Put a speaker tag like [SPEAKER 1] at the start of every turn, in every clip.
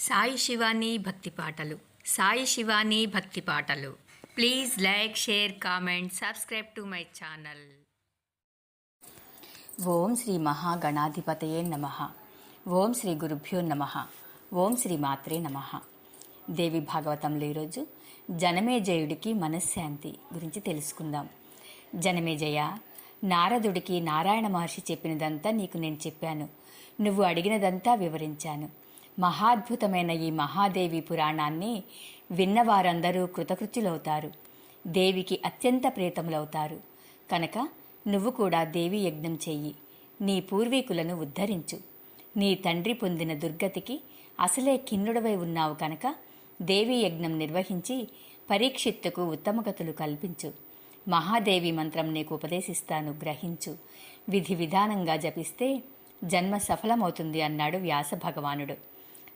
[SPEAKER 1] సాయి శివాని భక్తి పాటలు. సాయి శివాని భక్తి పాటలు. Please like share comment subscribe to my channel.
[SPEAKER 2] ఓం శ్రీ మహాగణాధిపతయే నమ. ఓం శ్రీ గురుభ్యో నమ. ఓం శ్రీ మాత్రే నమ. దేవి భాగవతంలో ఈరోజు జనమేజయుడికి మనశ్శాంతి గురించి తెలుసుకుందాం. జనమేజయ నారదుడికి నారాయణ మహర్షి చెప్పినదంతా నీకు నేను చెప్పాను. నువ్వు అడిగినదంతా వివరించాను. మహాద్భుతమైన ఈ మహాదేవి పురాణాన్ని విన్నవారందరూ కృతకృత్యులవుతారు. దేవికి అత్యంత ప్రేతములవుతారు. కనుక నువ్వు కూడా దేవి యజ్ఞం చెయ్యి. నీ పూర్వీకులను ఉద్ధరించు. నీ తండ్రి పొందిన దుర్గతికి అసలే కిన్నుడవై ఉన్నావు కనుక దేవి యజ్ఞం నిర్వహించి పరీక్షిత్తుకు ఉత్తమగతులు కల్పించు. మహాదేవి మంత్రం నీకు ఉపదేశిస్తాను గ్రహించు. విధి విధానంగా జపిస్తే జన్మ సఫలమవుతుంది అన్నాడు వ్యాస భగవానుడు.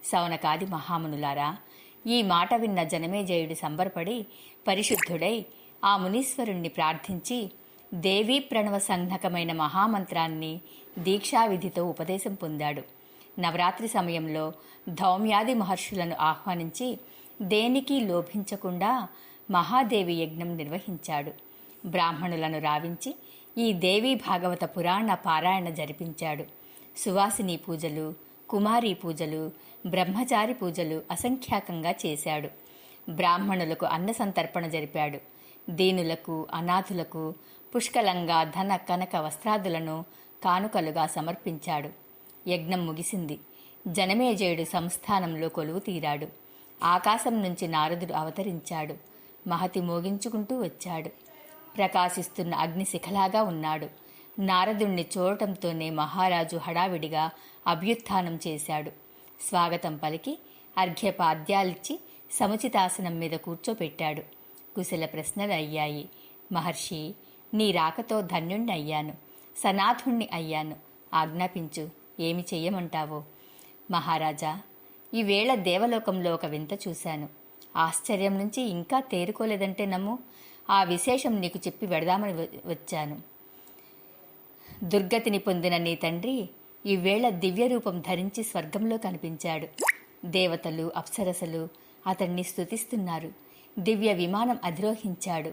[SPEAKER 2] సౌనకాది మహామునులారా ఈ మాట విన్న జనమేజయుడు సంబరపడి పరిశుద్ధుడై ఆ మునీశ్వరుణ్ణి ప్రార్థించి దేవీ ప్రణవ సంఘకమైన మహామంత్రాన్ని దీక్షావిధితో ఉపదేశం పొందాడు. నవరాత్రి సమయంలో ధౌమ్యాది మహర్షులను ఆహ్వానించి దేనికి లోభించకుండా మహాదేవి యజ్ఞం నిర్వహించాడు. బ్రాహ్మణులను రావించి ఈ దేవీ భాగవత పురాణ పారాయణ జరిపించాడు. సువాసిని పూజలు కుమారి పూజలు బ్రహ్మచారి పూజలు అసంఖ్యాకంగా చేశాడు. బ్రాహ్మణులకు అన్న సంతర్పణ జరిపాడు. దీనులకు అనాథులకు పుష్కలంగా ధన కనక వస్త్రాదులను కానుకలుగా సమర్పించాడు. యజ్ఞం ముగిసింది. జనమేజయుడు సంస్థానంలో కొలువు తీరాడు. ఆకాశం నుంచి నారదుడు అవతరించాడు. మహతి మోగించుకుంటూ వచ్చాడు. ప్రకాశిస్తున్న అగ్నిశిఖలాగా ఉన్నాడు. నారదుణ్ణి చూడటంతోనే మహారాజు హడావిడిగా అభ్యుత్థానం చేశాడు. స్వాగతం పలికి అర్ఘ్యపాద్యాలిచ్చి సముచితాసనం మీద కూర్చోపెట్టాడు. కుశల ప్రశ్నలు అయ్యాయి. మహర్షి నీ రాకతో ధన్యుణ్ణి అయ్యాను. సనాథుణ్ణి అయ్యాను. ఆజ్ఞాపించు. ఏమి చెయ్యమంటావో? మహారాజా ఈవేళ దేవలోకంలో ఒక వింత చూశాను. ఆశ్చర్యం నుంచి ఇంకా తేరుకోలేదంటే నమ్ము. ఆ విశేషం నీకు చెప్పి వెడదామని వచ్చాను. దుర్గతిని పొందిన నీ తండ్రి ఈవేళ దివ్యరూపం ధరించి స్వర్గంలో కనిపించాడు. దేవతలు అప్సరసలు అతన్ని స్తుతిస్తున్నారు. దివ్య విమానం అధిరోహించాడు.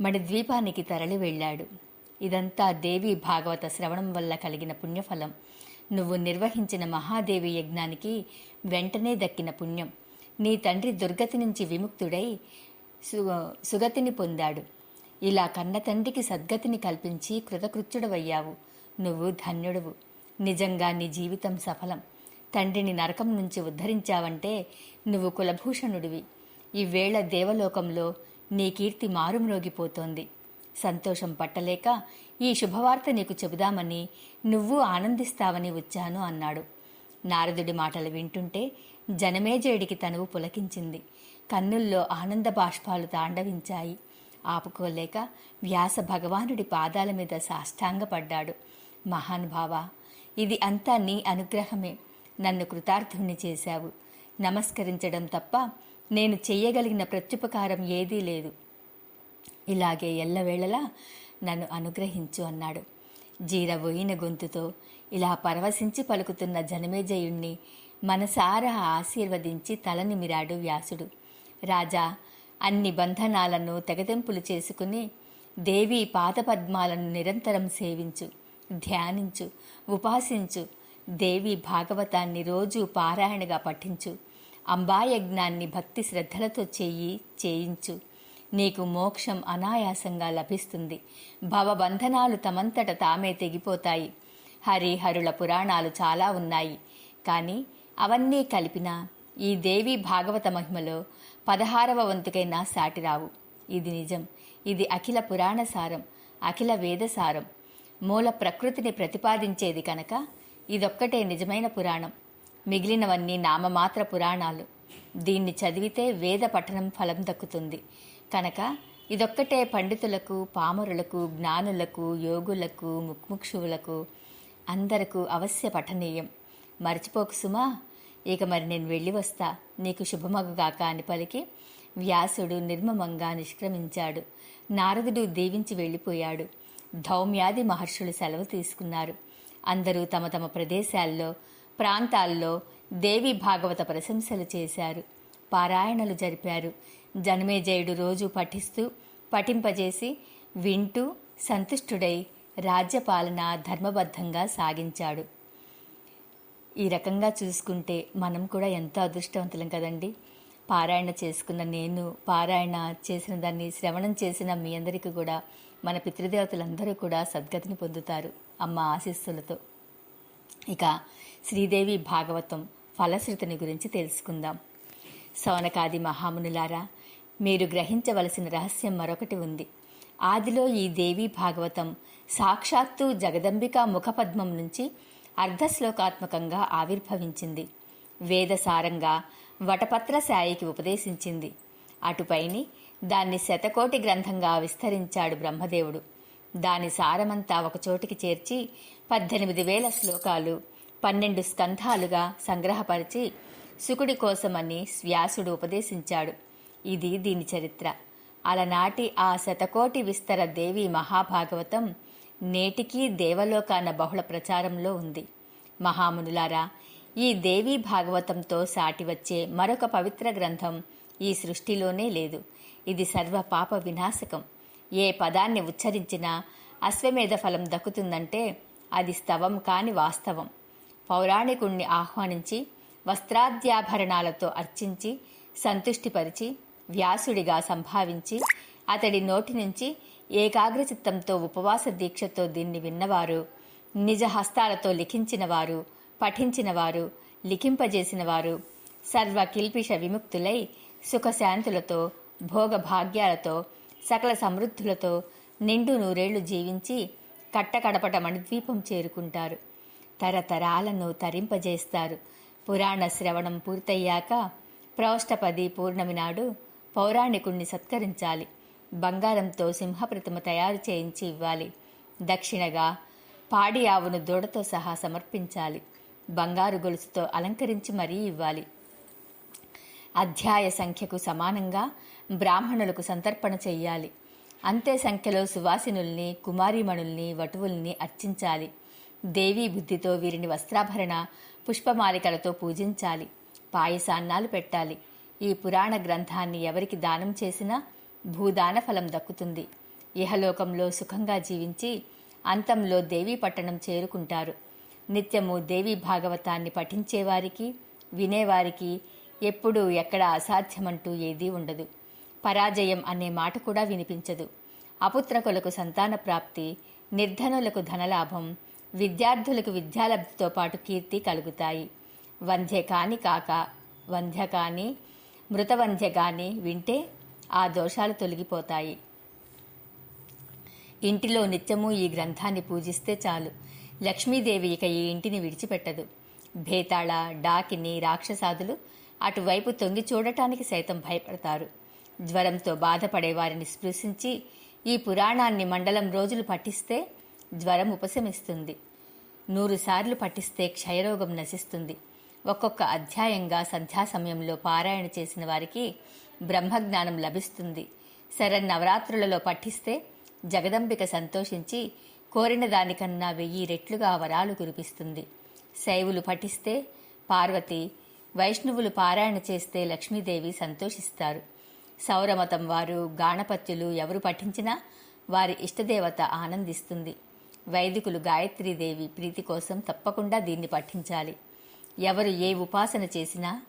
[SPEAKER 2] మణిద్వీపానికి తరలి వెళ్ళాడు. ఇదంతా దేవి భాగవత శ్రవణం వల్ల కలిగిన పుణ్యఫలం. నువ్వు నిర్వహించిన మహాదేవి యజ్ఞానికి వెంటనే దక్కిన పుణ్యం. నీ తండ్రి దుర్గతి నుంచి విముక్తుడై సు సుగతిని పొందాడు. ఇలా కన్న తండ్రికి సద్గతిని కల్పించి కృతకృత్యుడవయ్యావు. నువ్వు ధన్యుడువు. నిజంగా నీ జీవితం సఫలం. తండ్రిని నరకం నుంచి ఉద్ధరించావంటే నువ్వు కులభూషణుడివి. ఈవేళ దేవలోకంలో నీ కీర్తి మారుమ్రోగిపోతోంది. సంతోషం పట్టలేక ఈ శుభవార్త నీకు చెబుదామని నువ్వు ఆనందిస్తావని వచ్చాను అన్నాడు. నారదుడి మాటలు వింటుంటే జనమేజయుడికి తనువు పులకించింది. కన్నుల్లో ఆనంద బాష్పాలు తాండవించాయి. ఆపుకోలేక వ్యాస భగవానుడి పాదాల మీద సాష్టాంగపడ్డాడు. మహానుభావ ఇది అంతా నీ అనుగ్రహమే. నన్ను కృతార్థుణ్ణి చేశావు. నమస్కరించడం తప్ప నేను చెయ్యగలిగిన ప్రత్యుపకారం ఏదీ లేదు. ఇలాగే ఎల్లవేళలా నన్ను అనుగ్రహించు అన్నాడు. జీరబోయిన గొంతుతో ఇలా పరవశించి పలుకుతున్న జనమేజయుణ్ణి మనసారా ఆశీర్వదించి తలనిమిరాడు వ్యాసుడు. రాజా అన్ని బంధనాలను తెగతెంపులు చేసుకుని దేవి పాదపద్మాలను నిరంతరం సేవించు. ధ్యానించు ఉపాసించు. దేవి భాగవతాన్ని రోజు పారాయణగా పఠించు. అంబాయజ్ఞాన్ని భక్తి శ్రద్ధలతో చేయి చేయించు. నీకు మోక్షం అనాయాసంగా లభిస్తుంది. భవబంధనాలు తమంతట తామే తెగిపోతాయి. హరిహరుల పురాణాలు చాలా ఉన్నాయి. కానీ అవన్నీ కలిపినా ఈ దేవి భాగవత మహిమలో పదహారవ వంతుకైనా సాటిరావు. ఇది నిజం. ఇది అఖిల పురాణ సారం అఖిల వేదసారం. మూల ప్రకృతిని ప్రతిపాదించేది కనుక ఇదొక్కటే నిజమైన పురాణం. మిగిలినవన్నీ నామమాత్ర పురాణాలు. దీన్ని చదివితే వేద పఠనం ఫలం దక్కుతుంది. కనుక ఇదొక్కటే పండితులకు పామరులకు జ్ఞానులకు యోగులకు ముక్ముక్షువులకు అందరకు అవశ్య పఠనీయం. మర్చిపోకు సుమా. ఇక మరి నేను వెళ్ళి వస్తా. నీకు శుభమగుగాక అని పలికి వ్యాసుడు నిర్మమంగా నిష్క్రమించాడు. నారదుడు దీవించి వెళ్ళిపోయాడు. ధౌమ్యాది మహర్షులు సెలవు తీసుకున్నారు. అందరూ తమ తమ ప్రదేశాల్లో ప్రాంతాల్లో దేవి భాగవత ప్రశంసలు చేశారు. పారాయణలు జరిపారు. జనమేజయుడు రోజు పఠిస్తూ పఠింపజేసి వింటూ సంతుష్టుడై రాజ్యపాలన ధర్మబద్ధంగా సాగించాడు. ఈ రకంగా చూసుకుంటే మనం కూడా ఎంతో అదృష్టవంతులం కదండి. పారాయణ చేసుకున్న నేను పారాయణ చేసిన దాన్ని శ్రవణం చేసిన మీ అందరికీ కూడా మన పితృదేవతలందరూ కూడా సద్గతిని పొందుతారు అమ్మ ఆశీస్సులతో. ఇక శ్రీదేవి భాగవతం ఫలశ్రుతిని గురించి తెలుసుకుందాం. సౌనకాది మహామునులారా మీరు గ్రహించవలసిన రహస్యం మరొకటి ఉంది. ఆదిలో ఈ దేవి భాగవతం సాక్షాత్తు జగదంబికా ముఖపద్మం నుంచి అర్ధశ్లోకాత్మకంగా ఆవిర్భవించింది. వేదసారంగా వటపత్ర సాయికి ఉపదేశించింది. అటుపైని దాన్ని శతకోటి గ్రంథంగా విస్తరించాడు బ్రహ్మదేవుడు. దాని సారమంతా ఒకచోటికి చేర్చి పద్దెనిమిది వేల శ్లోకాలు పన్నెండు స్కంధాలుగా సంగ్రహపరిచి సుకుడి కోసమని వ్యాసుడు ఉపదేశించాడు. ఇది దీని చరిత్ర. అలనాటి ఆ శతకోటి విస్తర దేవి మహాభాగవతం నేటికీ దేవలోకాన బహుళ ప్రచారంలో ఉంది. మహామునులారా ఈ దేవీ భాగవతంతో సాటి వచ్చే మరొక పవిత్ర గ్రంథం ఈ సృష్టిలోనే లేదు. ఇది సర్వ పాప వినాశకం. ఏ పదాన్ని ఉచ్చరించినా అశ్వమేధ ఫలం దక్కుతుందంటే అది స్తవం కాని వాస్తవం. పౌరాణికుణ్ణి ఆహ్వానించి వస్త్రాద్యాభరణాలతో అర్చించి సంతుష్టిపరిచి వ్యాసుడిగా సంభావించి అతడి నోటి నుంచి ఏకాగ్రచిత్తంతో ఉపవాస దీక్షతో దీన్ని విన్నవారు నిజ హస్తాలతో లిఖించినవారు పఠించినవారు లిఖింపజేసినవారు సర్వ కిల్పిష విముక్తులై సుఖశాంతులతో భోగభాగ్యాలతో సకల సమృద్ధులతో నిండు నూరేళ్ళు జీవించి కట్టకడపట మణిద్వీపం చేరుకుంటారు. తరతరాలను తరింపజేస్తారు. పురాణ శ్రవణం పూర్తయ్యాక ప్రౌష్టపది పూర్ణమి నాడు పౌరాణికుణ్ణి సత్కరించాలి. బంగారంతో సింహప్రతిమ తయారు చేయించి ఇవ్వాలి. దక్షిణగా పాడి ఆవును దూడతో సహా సమర్పించాలి. బంగారు గొలుసుతో అలంకరించి మరీ ఇవ్వాలి. అధ్యాయ సంఖ్యకు సమానంగా బ్రాహ్మణులకు సంతర్పణ చెయ్యాలి. అంతే సంఖ్యలో సువాసినుల్ని కుమారీమణుల్ని వటువుల్ని అర్చించాలి. దేవీ బుద్ధితో వీరిని వస్త్రాభరణ పుష్పమాలికలతో పూజించాలి. పాయసాన్నాలు పెట్టాలి. ఈ పురాణ గ్రంథాన్ని ఎవరికి దానం చేసినా భూదాన ఫలం దక్కుతుంది. ఇహలోకంలో సుఖంగా జీవించి అంతంలో దేవీ పట్టణం చేరుకుంటారు. నిత్యము దేవీ భాగవతాన్ని పఠించేవారికి వినేవారికి ఎప్పుడూ ఎక్కడ అసాధ్యమంటూ ఏదీ ఉండదు. పరాజయం అనే మాట కూడా వినిపించదు. అపుత్రకులకు సంతాన ప్రాప్తి నిర్ధనులకు ధనలాభం విద్యార్థులకు విద్యాలబ్ధితో పాటు కీర్తి కలుగుతాయి. వంధ్య కాని కాక వంధ్య కాని మృతవంధ్య కాని వింటే ఆ దోషాలు తొలగిపోతాయి. ఇంటిలో నిత్యము ఈ గ్రంథాన్ని పూజిస్తే చాలు. లక్ష్మీదేవి ఇక ఈ ఇంటిని విడిచిపెట్టదు. భేతాళ డాకిని రాక్షసాదులు అటువైపు తొంగి చూడటానికి సైతం భయపడతారు. జ్వరంతో బాధపడే వారిని స్పృశించి ఈ పురాణాన్ని మండలం రోజులు పఠిస్తే జ్వరం ఉపశమిస్తుంది. నూరుసార్లు పఠిస్తే క్షయరోగం నశిస్తుంది. ఒక్కొక్క అధ్యాయంగా సంధ్యా సమయంలో పారాయణ చేసిన వారికి బ్రహ్మజ్ఞానం లభిస్తుంది. శరన్నవరాత్రులలో పఠిస్తే జగదంబిక సంతోషించి కోరిన దానికన్నా వెయ్యి రెట్లుగా వరాలు కురిపిస్తుంది. శైవులు పఠిస్తే పార్వతి వైష్ణవులు పారాయణ చేస్తే లక్ష్మీదేవి సంతోషిస్తారు. సౌరమతం వారు గాణపత్యులు ఎవరు పఠించినా వారి ఇష్టదేవత ఆనందిస్తుంది. వైదికులు గాయత్రీదేవి ప్రీతి కోసం తప్పకుండా దీన్ని పఠించాలి. ఎవరు ఏ ఉపాసన చేసినా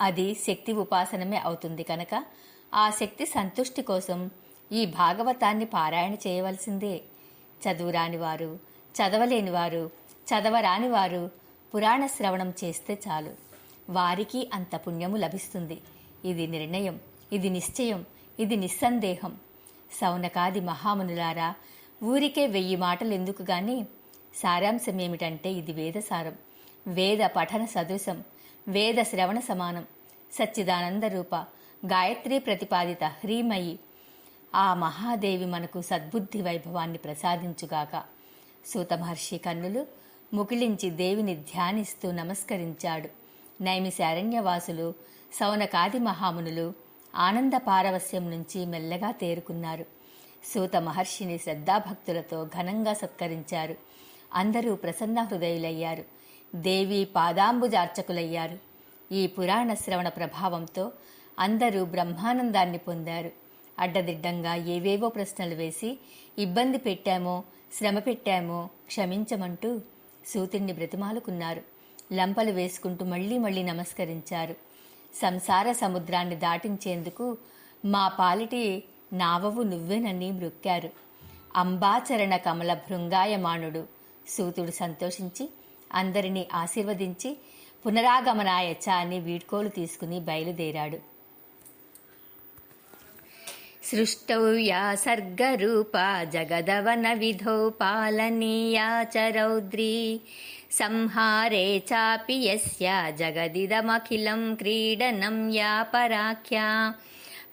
[SPEAKER 2] అది శక్తి ఉపాసనమే అవుతుంది కనుక ఆ శక్తి సంతుష్టి కోసం ఈ భాగవతాన్ని పారాయణ చేయవలసిందే. చదువురాని వారు చదవలేని వారు చదవరాని వారు పురాణ శ్రవణం చేస్తే చాలు. వారికి అంత పుణ్యము లభిస్తుంది. ఇది నిర్ణయం ఇది నిశ్చయం ఇది నిస్సందేహం. సౌనకాది మహామునులారా ఊరికే వెయ్యి మాటలు ఎందుకు గాని? సారాంశం ఏమిటంటే ఇది వేదసారం. వేద పఠన సదృశం వేద శ్రవణ సమానం. సచ్చిదానంద రూప గాయత్రి ప్రతిపాదిత హ్రీమయి. ఆ మహాదేవి మనకు సద్బుద్ధి వైభవాన్ని ప్రసాదించుగాక. సూత మహర్షి కన్నులు ముకిలించి దేవిని ధ్యానిస్తూ నమస్కరించాడు. నైమిశారణ్యవాసులు సౌనకాది మహామునులు ఆనంద పారవస్యం నుంచి మెల్లగా తేరుకున్నారు. సూత మహర్షిని శ్రద్ధాభక్తులతో ఘనంగా సత్కరించారు. అందరూ ప్రసన్న హృదయులయ్యారు. దేవి పాదాంబుజార్చకులయ్యారు. ఈ పురాణ శ్రవణ ప్రభావంతో అందరూ బ్రహ్మానందాన్ని పొందారు. అడ్డదిడ్డంగా ఏవేవో ప్రశ్నలు వేసి ఇబ్బంది పెట్టామో శ్రమ పెట్టామో క్షమించమంటూ సూతుణ్ణి బ్రతిమాలుకున్నారు. లంపలు వేసుకుంటూ మళ్ళీ మళ్ళీ నమస్కరించారు. సంసార సముద్రాన్ని దాటించేందుకు మా పాలిటి నావవు నువ్వేనని మృక్కారు అంబాచరణ కమల భృంగాయమానుడు సూతుడు సంతోషించి అందరినీ ఆశీర్వదించి పునరాగమనాయచ అని వీడ్కోలు తీసుకుని బయలుదేరాడు. సృష్టౌ యా సర్గరూపా జగదవన విధౌ పాలనీయా చ రౌద్రీ. సంహారే చాపి యస్య జగదిదమఖిలం క్రీడనం యా పరాఖ్యా.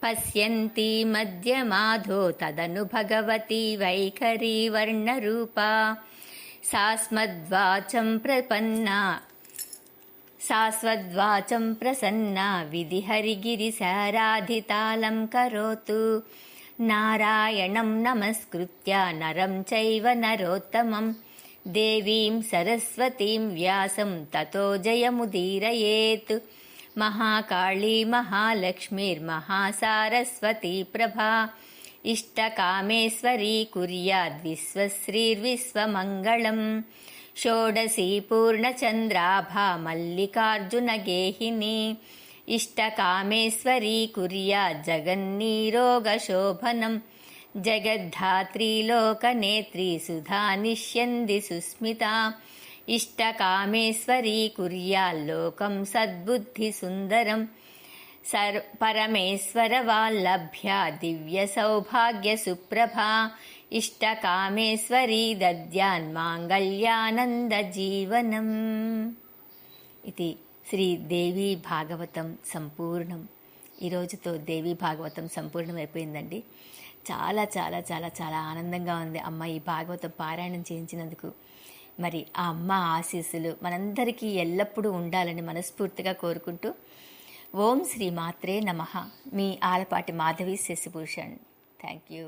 [SPEAKER 2] పశ్యంతి మధ్యమాధో తదను భగవతి వైఖరీ వర్ణరూపా. సాస్మద్వాచం శాశ్వద్వాచం సాస్వద్వాచం ప్రసన్నా విధిహరిగిరిశారాధితాళం కరోతు. నారాయణం నమస్కృత్య నరం చైవ నరోత్తమం. దేవీం సరస్వతీం వ్యాసం తతో జయముదీరయేత్. మహాకాళీ మహాలక్ష్మీర్మహాసారస్వతీ ప్రభా. ఇష్టకామేశ్వరీ కుర్యాద్విశ్వశ్రీర్విశ్వమంగళం. షోడశీ పూర్ణచంద్రాభా మల్లికార్జునగేహిని ఇష్టకామేశ్వరీ కుర్యా జగన్నీరోగశోభనం జగద్ధాత్రీ లోకనేత్రీ సుధా నిష్యంది సుస్మితా ఇష్టకామేశ్వరీ కుర్యాల్లోకం సద్బుద్ధి సుందరం సర్ పరమేశ్వర వాల్లభ్య దివ్య సౌభాగ్య సుప్రభా ఇష్టకామేశ్వరీ దద్యాన్ మాంగళ్యానంద జీవనం ఇది శ్రీ దేవి భాగవతం సంపూర్ణం. ఈరోజుతో దేవి భాగవతం సంపూర్ణం అయిపోయిందండి. చాలా చాలా చాలా చాలా ఆనందంగా ఉంది అమ్మ ఈ భాగవతం పారాయణం చేయించినందుకు. మరి ఆ అమ్మ ఆశీస్సులు మనందరికీ ఎల్లప్పుడూ ఉండాలని మనస్ఫూర్తిగా కోరుకుంటూ ఓం శ్రీ మాత్రే నమ. మీ ఆలపాటి మాధవి శశిభూషణ్. Thank you